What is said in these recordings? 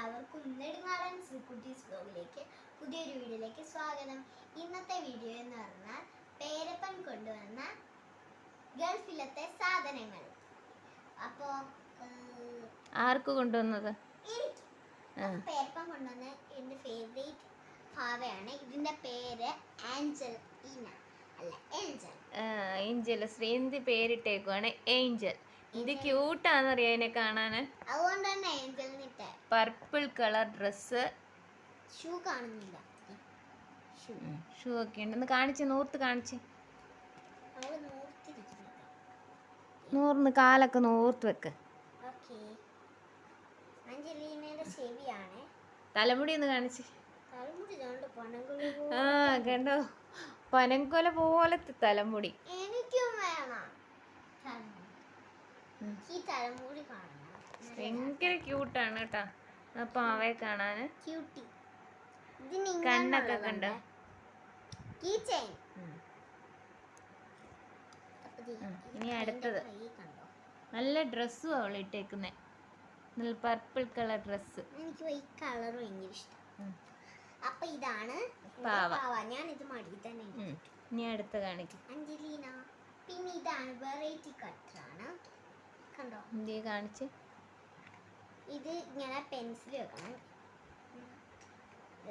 എല്ലാവർക്കും നെടുങ്ങാടൻ ശ്രീക്കുട്ടീസ് ബ്ലോഗിലേക്ക് പുതിയൊരു വീഡിയോയിലേക്ക് സ്വാഗതം. ഇന്നത്തെ വീഡിയോ എന്ന് പറഞ്ഞാൽ പേരപ്പൻ കൊണ്ടുവന്ന ഗൾഫിലത്തെ സാധനങ്ങൾ. അപ്പോ ആർക്ക് കൊണ്ടുവന്നത്. പേരപ്പൻ കൊണ്ടുവന്ന എന്റെ ഫേവറേറ്റ് ഭാവയാണ്. ഇതിന്റെ പേര് ആഞ്ചൽ ഈന അല്ല ഏഞ്ചൽ. ഏഞ്ചൽ. ശ്രീന്തി പേരിട്ടേക്കുവാണ് ഏഞ്ചൽ. ഇത് ക്യൂട്ടാന്നറിയാം അതിനെ കാണാൻ? അതുകൊണ്ട് തന്നെ ഏഞ്ചൽ ഇട്ടേ. Purple colour dress. ഷൂ കാണുന്നില്ല. ഷൂ. ഒക്കെ ഉണ്ട്. ഒന്ന് കാണിച്ച് നൂർത്ത് കാണിച്ച്. നൂറിന് കാലൊക്കെ നൂർത്ത് വെക്ക്. തലമുടി ഒന്ന് കാണിച്ച്. ആ കണ്ടോ? പനങ്കൊല പോലത്തെ തലമുടി. എനിക്കും വേണം. ഭയങ്കര ക്യൂട്ടാണ് കേട്ടോ. അപ്പൊ അവയെ കാണാൻ ക്യൂട്ടി ഇതിന് കണ്ണൊക്കെ കണ്ടോ? ഇനി അടുത്തത്. നല്ല ഡ്രസ്സും അവൾ ഇട്ടേക്കുന്നേ. നല്ല പർപ്പിൾ കളർ ഡ്രസ് എനിക്ക് ഈ കളർ ഭയങ്കര ഇഷ്ടം. അപ്പൊ ഇതാണ് പാവ. ഞാൻ ഇത് മടി തന്നെ ഇനി അടുത്ത കാണിക്കും. അഞ്ജലീന പിന്നെ ഇതാണ് വെറൈറ്റി കട്ടറാണ് കണ്ടോ? കാണിച്ച്? ഇത് ഇങ്ങനെ പെൻസിൽ വെക്കണം.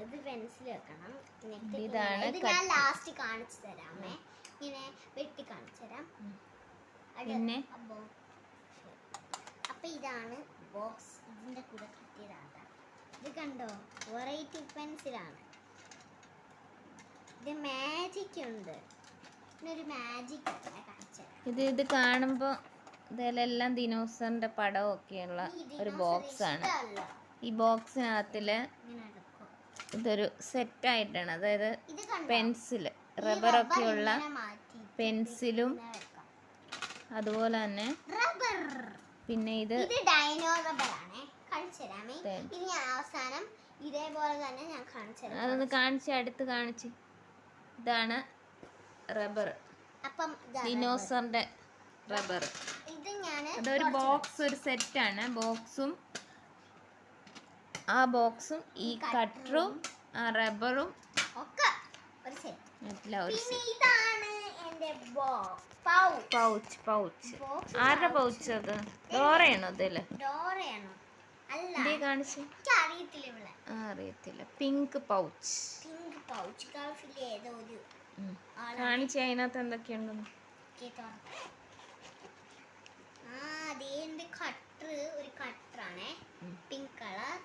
ഇത് പെൻസിൽ വെക്കണം. ഇതാണ് ഇത് ഞാൻ ലാസ്റ്റ് കാണിച്ചു തരാമേ. ഇങ്ങനെ വെട്ടി കാണിച്ചു തരാം. പിന്നെ? അപ്പോ ഇതാണ് ബോക്സ് ഇതിന്റെ കൂടെ കിട്ടിയതാണ് ഇത് കണ്ടോ? വെറൈറ്റി പെൻസിലാണ് ഇത് മാജിക് ഉണ്ട്. ഇതിനൊരു മാജിക് കാണിച്ചു ഇത് ഇത് കാണുമ്പോൾ ഇതിലെല്ലാം ദിനോസറിന്റെ പടമൊക്കെയുള്ള ഒരു ബോക്സാണ്. ഈ എടുക്കും ഇതൊരു സെറ്റായിട്ടാണ്. അതായത് പെൻസിൽ റബ്ബറൊക്കെയുള്ള പെൻസിൽ അതുപോലെ തന്നെ പിന്നെ ഇത് അവസാനം ഇതേപോലെ തന്നെ ഞാൻ കാണിച്ചു അതൊന്ന് കാണിച്ച് അടുത്ത് കാണിച്ച്. ഇതാണ് റബ്ബർ അപ്പം ദിനോസറിന്റെ റബ്ബർ അതൊരു ബോക്സ് ഒരു സെറ്റാണ് ബോക്സും ആ ബോക്സും ഈ കട്ടറും ആ റബ്ബറും ഒക്കെ ഒരു സെറ്റ് ഇതാണ് എന്റെ പൗച്ച് പൗച്ച് ആരുടെ പൗച്ച് അത്? ഡോറയാണോ അതിൽ? ഡോറയാണോ? അറിയത്തില്ല പിങ്ക് പൗച്ച് പിങ്ക് പൗച്ച് കാണിച്ച് അതിനകത്ത് എന്തൊക്കെയുണ്ടെന്ന് കേട്ടോ ആ അതേ എന്റെ കട്ടർ ഒരു കട്ടറാണേ. പിങ്ക് കളർ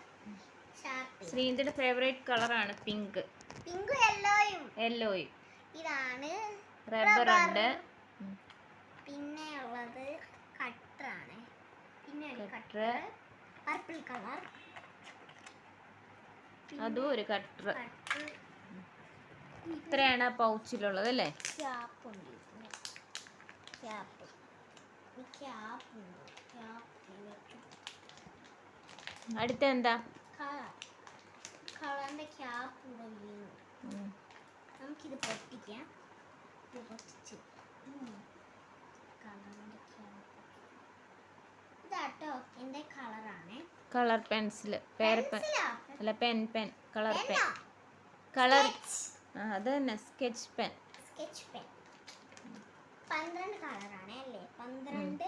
ശ്രീന്തിയുടെ ഫേവറേറ്റ് കളറാണ് പിങ്ക് പിങ്ക് യെല്ലോയും യെല്ലോയും ഇതാണ് റബ്ബർ ഉണ്ട്. പിന്നെ ഉള്ളത് കട്ടറാണ്. പിന്നെ കട്ടർ പർപ്പിൾ കളർ അതും ഒരു കട്ടർ കട്ടർ ഇത്രയാണ് ആ പൗച്ചിലുള്ളത് അല്ലേ? ക്യാപ്പ് ഉണ്ട് ക്യാപ്പ് ഈ ക്യാപ്പ് ഉണ്ട് ക്യാപ്പ് അടുത്ത എന്താ കളർ കളറിന്റെ ക്യാപ്പ് ഇവിടെ വീണു ഉം. നമുക്കിത് പൊട്ടിക്കാം. ഇത് പൊട്ടിച്ച്. കളറിന്റെ ക്യാപ്പ് ഇതാട്ടോ എന്റെ കളറാണ്. കളർ പെൻസിൽ അല്ല pen pen colour pen. Colour ആ അത് തന്നെ സ്കെച്ച് പെൻ. Sketch pen. പന്ത്രണ്ട് കളറാണ് അല്ലേ? പന്ത്രണ്ട്.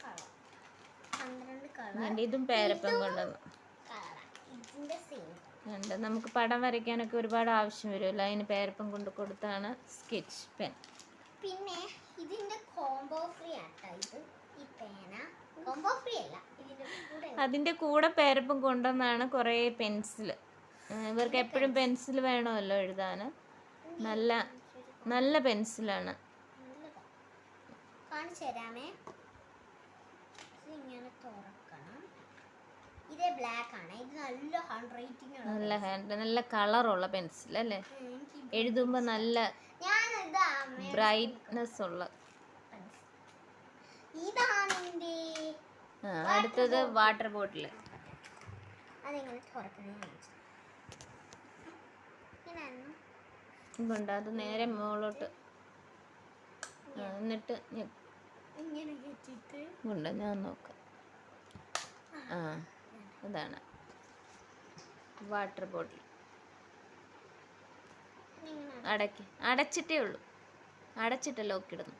കളർ. പന്ത്രണ്ട് കളർ. ഇതും പേരപ്പം കൊണ്ടുവന്നു ഇതിന്റെ സെയിം ഉണ്ട് നമുക്ക് പടം വരയ്ക്കാനൊക്കെ ഒരുപാട് ആവശ്യം വരുമല്ലോ. അതിന് പേരപ്പം കൊണ്ട് കൊടുത്താണ് സ്കെച്ച് പെൻ. പിന്നെ ഇതിന്റെ കോംബോ ഫ്രീ ആട്ടോ ഇത്. ഈ പേന. കോംബോ ഫ്രീ അല്ല അതിന്റെ കൂടെ പേരപ്പം കൊണ്ടുവന്നാണ് കുറേ പെൻസിൽ. ഇവർക്ക് എപ്പോഴും പെൻസിൽ വേണമല്ലോ എഴുതാൻ. നല്ല നല്ല പെൻസിലാണ്. കാണിച്ചു തരാമേ. ഇങ്ങനെ തുറക്കണം. ഇത് ബ്ലാക്ക് ആണ്. ഇത് നല്ല ഹാൻഡ് റൈറ്റിംഗ് ആണ് നല്ല ഹാൻഡ് നല്ല കളറുള്ള പെൻസിൽ അല്ലേ? എഴുതുമ്പോ എഴുതുമ്പോൾ നല്ല ബ്രൈറ്റ്നെസ് ഉള്ള ഇതാണ് അടുത്തത് വാട്ടർ ബോട്ടിൽ അതെങ്ങനെ ഇതുണ്ട് അത് നേരെ മുകളിലോട്ട് എന്നിട്ട് ഇങ്ങനെ ഉണ്ട് ഞാൻ നോക്കാം. ആ ഇതാണ്. വാട്ടർ ബോട്ടിൽ അടക്കി. അടച്ചിട്ടേ ഉള്ളൂ. അടച്ചിട്ട് ലോക്കിടുന്നു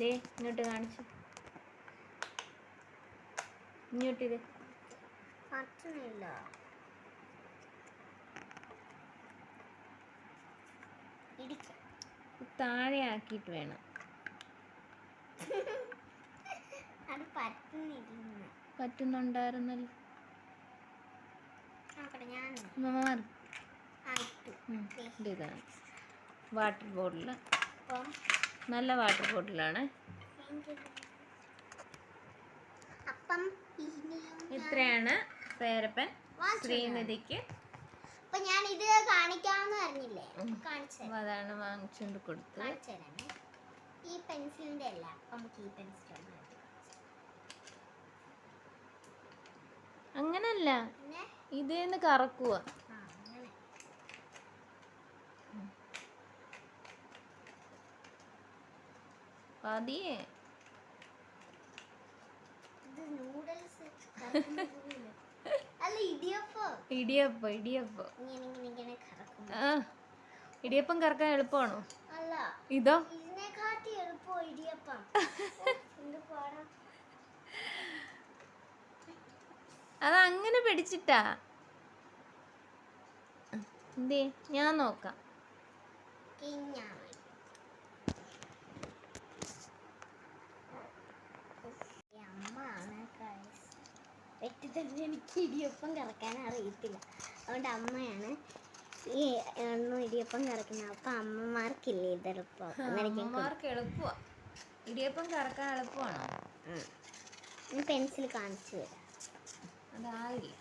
ദേ ഇങ്ങോട്ട് കാണിച്ചു. ഇങ്ങോട്ടിത് പറ്റുന്നില്ല താഴെ ആക്കിയിട്ട് വേണം. അത് പറ്റുന്നില്ല. പറ്റുന്നുണ്ടായിരുന്നല്ലോ. ഇതാണ്. വാട്ടർ ബോട്ടിൽ നല്ല വാട്ടർ ബോട്ടിലാണ് ഇത്രയാണ് പേരപ്പൻ ശ്രീനിധിക്ക് ഞാൻ ഇത് കാണിക്കാമെന്ന് പറഞ്ഞില്ലേ. കാണിച്ചു അതാണ് വാങ്ങിച്ചുകൊണ്ട് കൊടുത്തു കാണിച്ചു തരാമേ ഈ പെൻസിലിന്റെ അല്ല നമുക്ക് ഈ പെൻസിൽ അങ്ങനല്ല. ഇതേന്ന് കറക്കുക പതിയെ. ഇത് നൂഡിൽസ് ഇടിയപ്പം ഇടിയപ്പം. ഇടിയപ്പം കറക്കാൻ എളുപ്പമാണോ ഇതോ? അത് അങ്ങനെ പിടിച്ചിട്ടാ. എന്തേ? ഞാൻ നോക്കാം കിഞ്ഞാണ് അമ്മയാണ് വെട്ടി തന്നെ എനിക്ക് ഇടിയപ്പം കറക്കാൻ അറിയത്തില്ല. അതുകൊണ്ട് അമ്മയാണ് ഈ എണ്ണ ഇടിയപ്പം കറക്കുന്നത്. അപ്പൊ അമ്മമാർക്കില്ലേ ഇത് എളുപ്പം? അന്നേരം ഞാൻ കൊടുക്കും. അമ്മമാർക്ക് എളുപ്പമാ ഇടിയപ്പം കറക്കാൻ എളുപ്പമാണോ? പെൻസിൽ കാണിച്ചു തരാം. അതായില്ല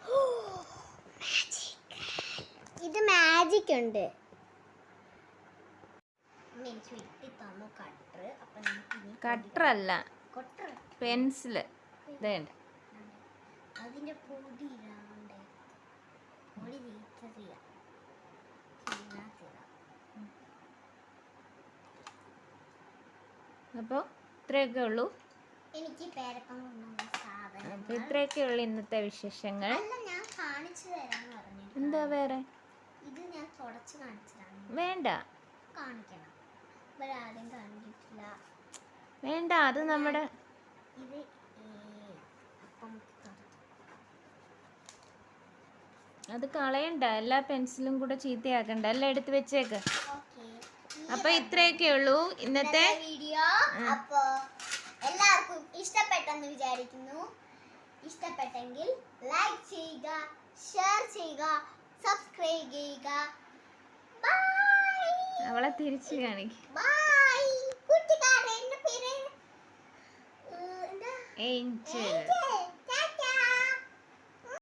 ഇത് മാജിക് ഉണ്ട് അമ്മ എനിക്ക് വെട്ടി തന്നു കട്ടർ അപ്പൊ നമുക്ക് ഇനി കട്ടറല്ല. അല്ല പെൻസിൽ ഇതേണ്ട അതിന്റെ പൊടി ഇടാണ്ടേ. പൊടി തീർച്ചതില്ല അപ്പോൾ ഇത്രയൊക്കെ ഉള്ളൂ. എനിക്ക് അപ്പോൾ ഇത്രയൊക്കെ ഉള്ളൂ ഇന്നത്തെ വിശേഷങ്ങൾ. എന്താ വേറെ? ഇത് ഞാൻ തുടച്ച് കാണിച്ചതാണ്. വേണ്ട. കാണിക്കണം. ഇവരാരും കണ്ടിട്ടില്ല വേണ്ട അത് നമ്മുടെ. അത് കളയണ്ട എല്ലാ പെൻസിലും കൂടെ ചീത്തയാക്കണ്ട എല്ലാം എടുത്ത് വെച്ചേക്ക്. അപ്പൊ ഇത്രയൊക്കെ ഉള്ളൂ. ഇന്നത്തെ വീഡിയോ. അപ്പോ എല്ലാവർക്കും ഇഷ്ടപ്പെട്ടെന്ന് വിചാരിക്കുന്നു. ഇഷ്ടപ്പെട്ടെങ്കിൽ ലൈക്ക് ചെയ്യുക ഷെയർ ചെയ്യുക സബ്സ്ക്രൈബ് ചെയ്യുക. അവളെ തിരിച്ചു കാണിക്കും. Angel. Angel.